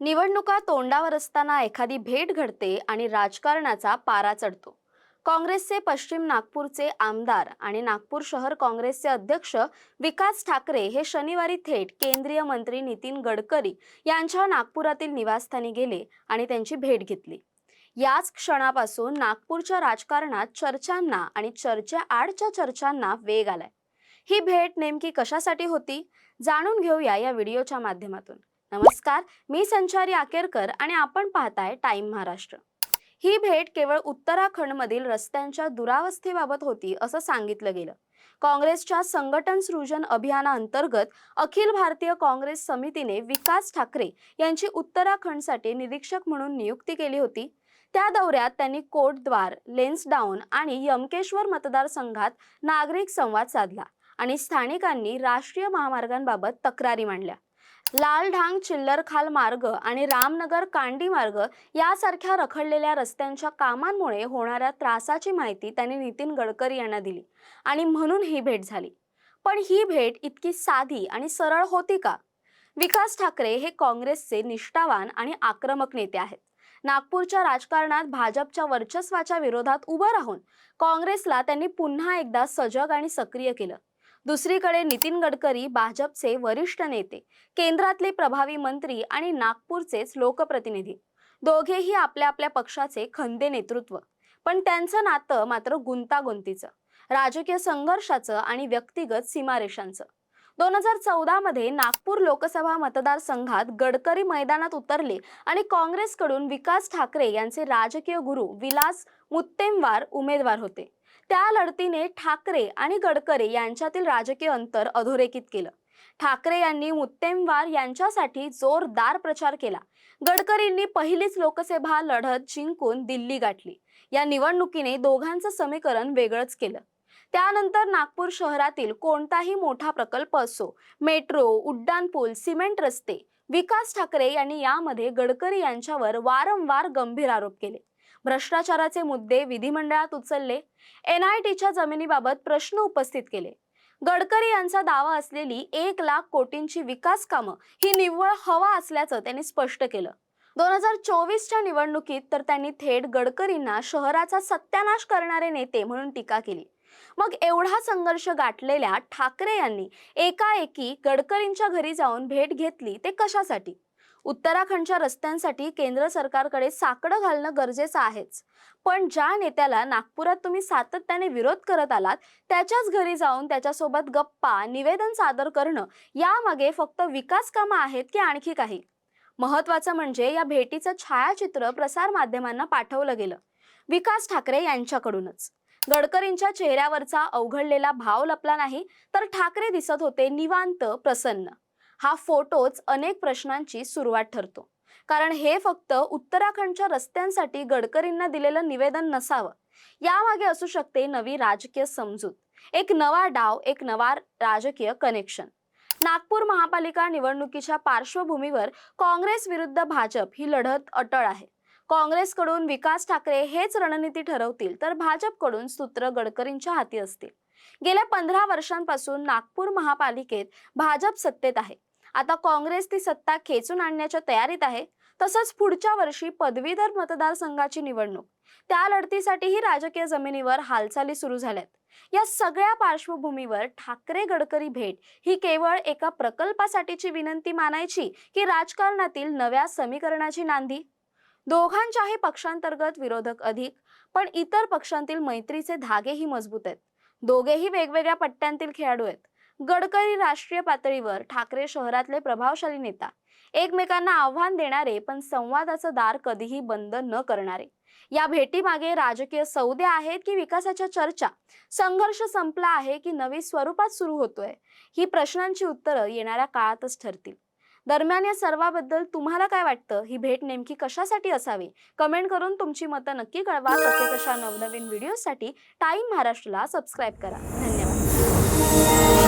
निवडणुका तोंडावर असताना एखादी भेट घडते आणि राजकारणाचा पारा चढतो. काँग्रेसचे पश्चिम नागपूरचे आमदार आणि नागपूर शहर काँग्रेसचे अध्यक्ष विकास ठाकरे हे शनिवारी थेट केंद्रीय मंत्री नितीन गडकरी यांच्या नागपुरातील निवासस्थानी गेले आणि त्यांची भेट घेतली. याच क्षणापासून नागपूरच्या राजकारणात चर्चांना आणि चर्चेआडच्या आडच्या चर्चांना वेग आलाय. ही भेट नेमकी कशासाठी होती? जाणून घेऊया या व्हिडिओच्या माध्यमातून. नमस्कार मी संचारी आकेरकर आणि आपण पाहताय टाइम महाराष्ट्र. ही भेट केवळ उत्तराखंडमधील रस्त्यांच्या दुरावस्थेबाबत होती असं सांगितलं गेलं. काँग्रेसच्या संघटन सृजन अभियानाअंतर्गत अखिल भारतीय काँग्रेस समितीने विकास ठाकरे यांची उत्तराखंडसाठी निरीक्षक म्हणून नियुक्ती केली होती. त्या दौऱ्यात त्यांनी कोटद्वार लेन्सडाऊन आणि यमकेश्वर मतदारसंघात नागरिक संवाद साधला आणि स्थानिकांनी राष्ट्रीय महामार्गांबाबत तक्रारी मांडल्या. लालढांग चिल्लरखाल मार्ग आणि रामनगर कांडी मार्ग यासारख्या रखडलेल्या रस्त्यांच्या कामांमुळे होणाऱ्या त्रासाची माहिती त्यांनी नितीन गडकरी यांना दिली आणि म्हणून ही भेट झाली. पण ही भेट इतकी साधी आणि सरळ होती का? विकास ठाकरे हे काँग्रेसचे निष्ठावान आणि आक्रमक नेते आहेत. नागपूरच्या राजकारणात भाजपच्या वर्चस्वाच्या विरोधात उभं राहून काँग्रेसला त्यांनी पुन्हा एकदा सजग आणि सक्रिय केलं. दुसरीकडे नितीन गडकरी भाजपचे वरिष्ठ नेते केंद्रातले प्रभावी मंत्री आणि नागपूरचेच लोकप्रतिनिधी. दोघेही आपल्या आपल्या पक्षाचे खंदे नेतृत्व. पण त्यांचं नातं मात्र गुंतागुंतीचं. राजकीय संघर्षाचं आणि व्यक्तिगत सीमारेषांचं. दोन हजार चौदा मध्ये नागपूर लोकसभा मतदारसंघात गडकरी मैदानात उतरले आणि काँग्रेसकडून विकास ठाकरे यांचे राजकीय गुरु विलास मुत्तेमवार उमेदवार होते. त्या लढतीने ठाकरे आणि गडकरी यांच्यातील राजकीय अंतर अधोरेखित केलं. ठाकरे यांनी मुत्तेमवार यांच्यासाठी जोरदार प्रचार केला. गडकरींनी पहिलीच लोकसभा लढत जिंकून दिल्ली गाठली. या निवडणुकीने दोघांचं समीकरण वेगळंच केलं. त्यानंतर नागपूर शहरातील कोणताही मोठा प्रकल्प असो मेट्रो उड्डाणपूल सिमेंट रस्ते विकास ठाकरे यांनी यामध्ये गडकरी यांच्यावर वारंवार गंभीर आरोप केले. भ्रष्टाचाराचे मुद्दे विधिमंडळात उचलले. एन आय टीच्या जमिनीबाबत प्रश्न उपस्थित केले. गडकरी यांचा दावा असलेली एक लाख कोटींची विकास कामं ही निव्वळ हवा असल्याचं त्यांनी स्पष्ट केलं. दोन हजार चोवीसच्या निवडणुकीत तर त्यांनी थेट गडकरींना शहराचा सत्यानाश करणारे नेते म्हणून टीका केली. मग एवढा संघर्ष गाठलेल्या ठाकरे यांनी एकाएकी गडकरींच्या घरी जाऊन भेट घेतली ते कशासाठी? उत्तराखंडच्या रस्त्यांसाठी केंद्र सरकारकडे साकडं घालणं गरजेचं आहेच. पण ज्या नेत्याला नागपुरात तुम्ही सातत्याने विरोध करत आलात त्याच्याच घरी जाऊन त्याच्यासोबत गप्पा निवेदन सादर करणं यामागे फक्त विकास कामं आहेत की आणखी काही? महत्वाचं म्हणजे या भेटीचं छायाचित्र प्रसार माध्यमांना पाठवलं गेलं. विकास ठाकरे यांच्याकडूनच. गडकरींच्या चेहऱ्यावरचा अवघडलेला भाव लपला नाही तर ठाकरे दिसत होते निवांत प्रसन्न. हा फोटोच अनेक प्रश्नांची सुरुवात ठरतो. कारण हे फक्त उत्तराखंडच्या रस्त्यांसाठी गडकरींना दिलेलं निवेदन नसावं. यामागे असू शकते नवी राजकीय समजूत. एक नवा डाव एक नवा राजकीय कनेक्शन नागपूर महापालिका निवडणुकीच्या पार्श्वभूमीवर काँग्रेस विरुद्ध भाजप ही लढत अटळ आहे. काँग्रेसकडून विकास ठाकरे हेच रणनीती ठरवतील तर भाजपकडून सूत्र गडकरींच्या हाती असतील. गेल्या पंधरा वर्षांपासून नागपूर महापालिकेत भाजप सत्तेत आहे. आता काँग्रेस ती सत्ता खेचून आणण्याच्या तयारीत आहे. तसंच पुढच्या वर्षी पदवीधर मतदारसंघाची निवडणूक. त्या लढतीसाठीही राजकीय जमिनीवर हालचाली सुरू झाल्यात. या सगळ्या पार्श्वभूमीवर ठाकरे गडकरी भेट ही केवळ एका प्रकल्पासाठीची विनंती मानायची की राजकारणातील नव्या समीकरणाची नांदी? दोघांच्याही पक्षांतर्गत विरोधक अधिक पण इतर पक्षांतील मैत्रीचे धागेही मजबूत आहेत. दोघेही वेगवेगळ्या पट्ट्यांतील खेळाडू आहेत. गडकरी राष्ट्रीय पातळीवर ठाकरे शहरातले प्रभावशाली नेता. एकमेकांना आव्हान देणारे पण संवादाचं दार कधीही बंद न करणारे. या भेटीमागे राजकीय सौदे आहेत की विकासाच्या चर्चा? संघर्ष संपला आहे की नवी स्वरूपात सुरू होतोय? ही प्रश्नांची उत्तरं येणाऱ्या काळातच ठरतील. दरम्यान या सर्वाबद्दल तुम्हाला काय वाटतं? ही भेट नेमकी कशासाठी असावी? कमेंट करून तुमची मतं नक्की कळवा. तसे तशा नवनवीन व्हिडिओसाठी टाईम महाराष्ट्रला सबस्क्राईब करा. धन्यवाद.